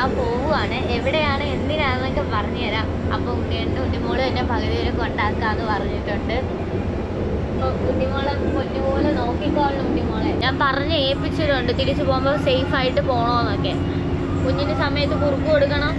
ഞാൻ പോവുകയാണ് എവിടെയാണ്? എന്തിനാണെന്നൊക്കെ പറഞ്ഞുതരാം അപ്പോൾ ഉണ്ണിയുണ്ട് ഉണ്ണിമോൾ എന്നെ പകുതി വരെ കൊണ്ടാക്കാന്ന് പറഞ്ഞിട്ടുണ്ട്. ഉണ്ണിമോളെ പൊന്നുപോലെ നോക്കിക്കോളണം ഉണ്ണിമോളെ. ഞാൻ പറഞ്ഞ് ഏൽപ്പിച്ചിട്ടുണ്ട്. തിരിച്ചു പോകുമ്പോൾ സേഫ് ആയിട്ട് പോകണമെന്നൊക്കെ കുഞ്ഞിന് സമയത്ത് കുറുക്ക് കൊടുക്കണം.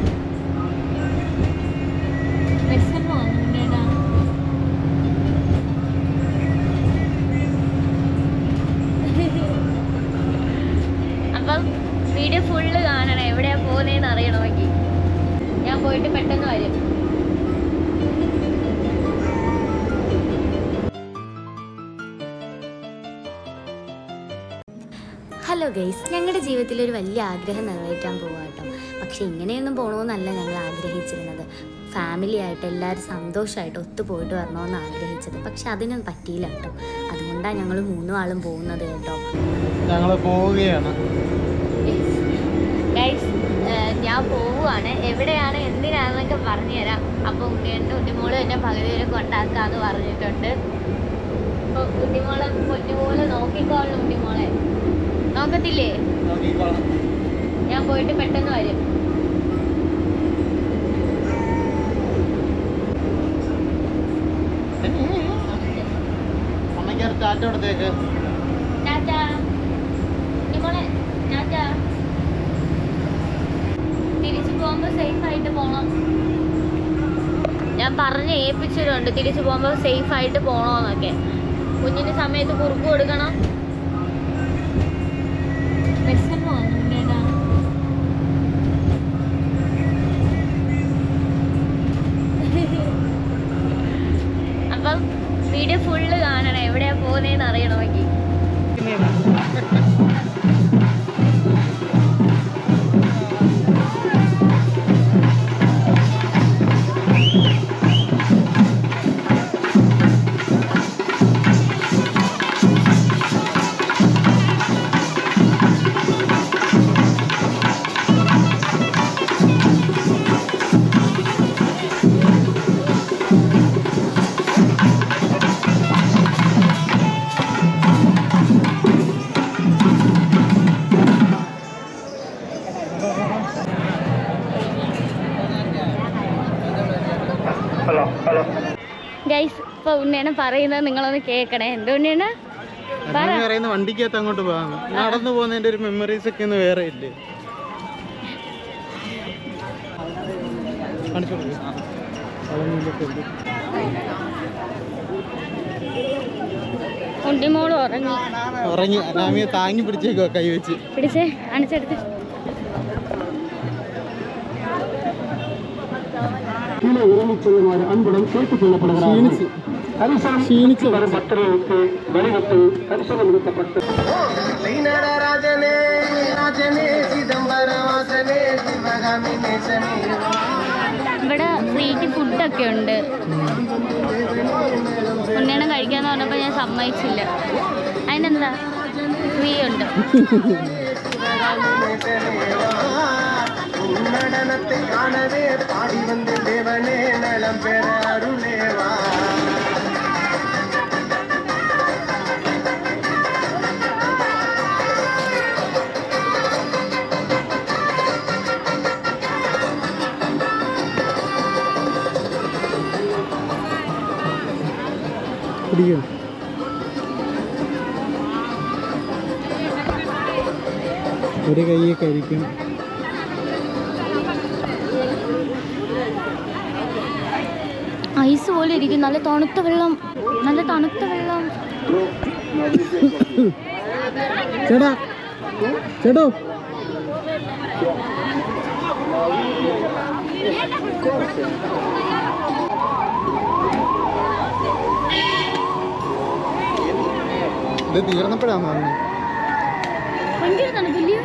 Hello guys. ഞങ്ങളുടെ ജീവിതത്തിൽ ഒരു വലിയ ആഗ്രഹം നിറവേറ്റാൻ പോവാ കേട്ടോ പക്ഷെ ഇങ്ങനെയൊന്നും പോകണമെന്നല്ല ഞങ്ങൾ ആഗ്രഹിച്ചിരുന്നത്. ഫാമിലി ആയിട്ട് എല്ലാവരും സന്തോഷമായിട്ട് ഒത്തുപോയിട്ട് വരണമെന്ന് ആഗ്രഹിച്ചത്. പക്ഷെ അതിനൊന്നും പറ്റിയില്ല കേട്ടോ അതുകൊണ്ടാണ് ഞങ്ങൾ മൂന്നും ആളും പോകുന്നത് കേട്ടോ. ഞങ്ങൾ പോവുകയാണ്. ഞാൻ പോവുകയാണ് എവിടെയാണ് എന്തിനാണെന്നൊക്കെ പറഞ്ഞുതരാം. അപ്പോൾ ഉണ്ണിയുണ്ട് ഉണ്ണിമോൾ എന്നെ പകുതി വരെ കൊണ്ടാക്കാന്ന് പറഞ്ഞിട്ടുണ്ട്. അപ്പോൾ ഉണ്ണിമോളെ പൊന്നുപോലെ നോക്കിക്കോളണം ഉണ്ണിമോളെ നോക്കത്തില്ലേ? ഞാൻ പോയിട്ട് പെട്ടെന്ന് വരും. ടാറ്റ കൊടുത്തേക്ക്. ടാറ്റാ. തിരിച്ചു പോകുമ്പോൾ സേഫ് ആയിട്ട് പോണം. ഞാൻ പറഞ്ഞ് ഏൽപ്പിച്ചിട്ടുണ്ട് തിരിച്ചു പോകുമ്പോൾ സേഫ് ആയിട്ട് പോകണമെന്നൊക്കെ കുഞ്ഞിന് സമയത്ത് കുറുക്ക് കൊടുക്കണം വിശന്ന് വന്നു ഉണ്ണിയേട്ടാ. അപ്പം വീഡിയോ ഫുള്ള് കാണണം എവിടെയാ പോകുന്നതെന്ന് ഗൈസ് ഇപ്പൊ ഉണ്ണിയാണ് പറയുന്നത് നിങ്ങളൊന്ന് കേൾക്കണേ. എന്തോ ഉണ്ണിയാണ് പറയുന്ന വണ്ടിക്കകത്ത് അങ്ങോട്ട് പോകാം നടന്നു പോകുന്നതിന്റെ ഒരു മെമ്മറീസ് ഒക്കെ ഒന്ന് വേറെ ഇല്ലേ. ഉണ്ണിമോൾ ഉറങ്ങി. ഉറങ്ങി. താങ്ങി പിടിച്ചേക്കോ കൈ വെച്ച്. പിടിച്ചേ അണിച്ചെടുത്ത്. கீழே இறங்கிச் செல்லுமாறு அன்புடன் கேட்டுக் கொள்ளப்படுகிறார்கள் ക്ഷീണിച്ച് தரிசனம் ക്ഷീണിച്ച് வரும் பக்தர்களுக்கு வழிவிட்டு தரிசனம் நிறுத்தப்பட்டு ഇവിടെ ഫ്രീക്ക് ഫുഡൊക്കെ ഉണ്ട് ഉണ്ണിയണം കഴിക്കാന്ന് പറഞ്ഞപ്പോൾ ഞാൻ സമ്മതിച്ചില്ല അതിനെന്താ ഫ്രീ ഉണ്ട് நடனத்தை காணவே பாடி வந்து தேவனே நலம் பெற அருளேவா പിടിക്കും ഒരു കൈയെ കഴിക്കും ഐസ് പോലെ ഇരിക്കും നല്ല തണുത്ത വെള്ളം. നല്ല തണുത്ത വെള്ളം. ചേട്ടാ ചേട്ടോ. ഇത് തീർന്നപ്പോഴാണ് ഭയങ്കര തണുപ്പില്ലേ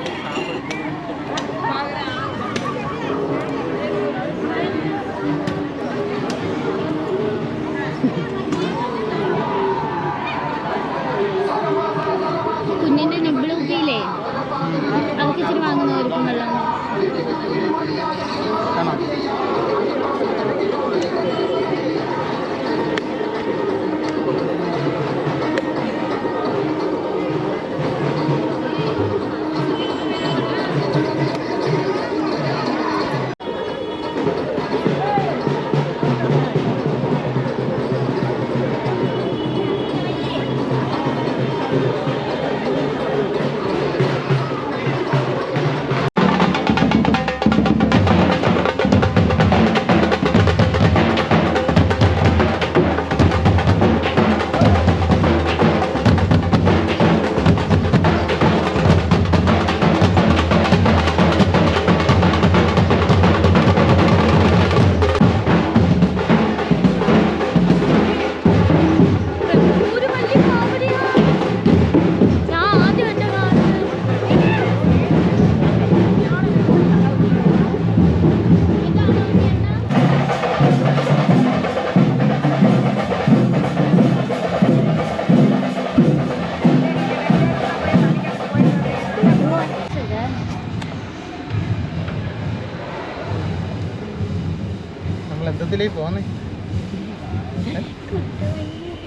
അബദ്ധത്തിലേക്ക് പോന്നേ.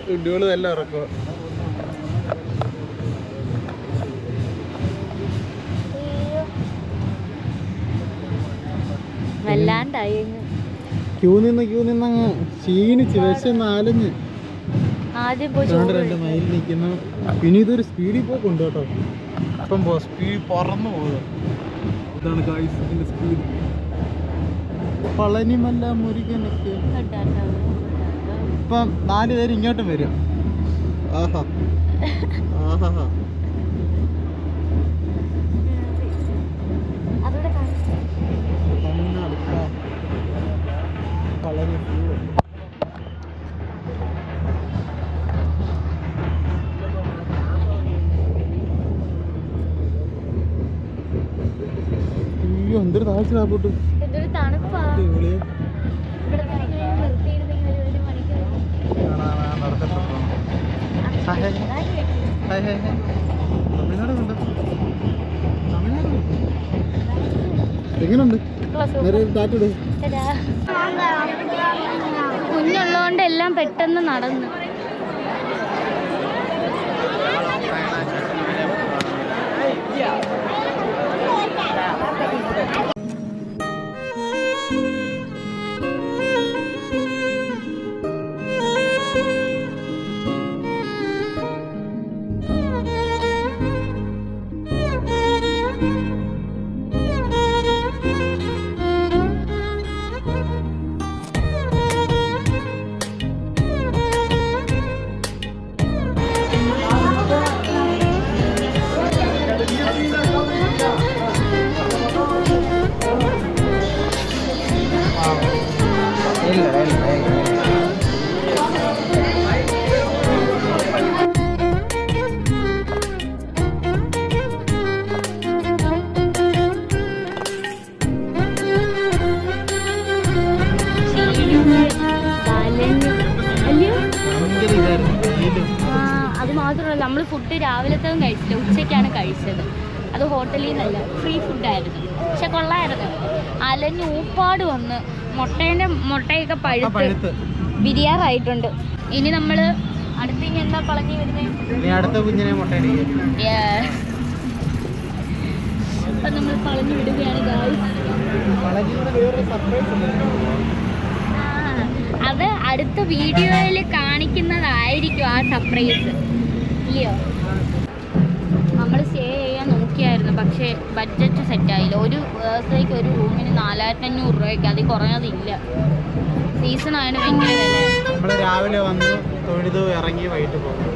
കുട്ടികൾ നല്ല ഉറക്കോ വല്ലാണ്ടായി. ക്യൂ നിന്ന് ക്യൂ നിന്ന് അങ്ങ് ക്ഷീണിച്ച് വിശന്ന് ആദ്യം പോയി രണ്ട് മൈൽ നിൽക്കുന്നു പിന്നെ ഇതൊരു സ്പീഡിൽ പോക്കുണ്ട് കേട്ടോ. അപ്പം പോ സ്പീഡ് പറന്നു പോകുക ഇതാണ് guys ഇതിന്റെ സ്പീഡ്. പളനിമല്ല മുരുകനൊക്കെ. ഇപ്പൊ നാല് പേര് ഇങ്ങോട്ടും വരും. ആഹാ. ആഹാ. അയ്യോ എന്തൊരു താഴ്ച പോട്ട്. കണ്ടോ? എങ്ങനുണ്ട്? നേരെ കുഞ്ഞുള്ളതുകൊണ്ട് എല്ലാം പെട്ടെന്ന് നടന്നു. അത് മാത്രമല്ല നമ്മൾ ഫുഡ് രാവിലത്തെ കഴിച്ചില്ല. ഉച്ചയ്ക്കാണ് കഴിച്ചത്. അത് ഹോട്ടലിൽ നിന്നല്ല ഫ്രീ ഫുഡായിരുന്നു പക്ഷെ കൊള്ളായിരുന്നു. അലഞ്ഞ് ഊപ്പാട് വന്ന് മുട്ടേന്റെ മുട്ടയൊക്കെ പഴുത്ത് ബിരിയാറായിട്ടുണ്ട് ഇനി നമ്മൾ അടുത്ത് ഇനി എന്താ പളഞ്ഞു വരുന്നത് ഇപ്പം നമ്മൾ പളഞ്ഞു വിടുകയാണ് ഗായ്സ് പളനിയുടെ വേറൊരു സർപ്രൈസ് ഉണ്ട് ആ, അത് അടുത്ത വീഡിയോയിൽ കാണിക്കുന്നതായിരിക്കും ആ സർപ്രൈസ് ഇല്ലയോ? നമ്മൾ സ്റ്റേ ചെയ്യാൻ നോക്കിയായിരുന്നു പക്ഷേ ബഡ്ജറ്റ് സെറ്റായില്ല ഒരു ദിവസത്തേക്ക് ഒരു റൂമിന് നാലായിരത്തി അഞ്ഞൂറ് രൂപയ്ക്ക്. അതിൽ കുറഞ്ഞതില്ല. സീസൺ ആയാലും ഭയങ്കര വില. രാവിലെ വന്ന് തൊഴുതു ഇറങ്ങി വൈകിട്ട് പോകും.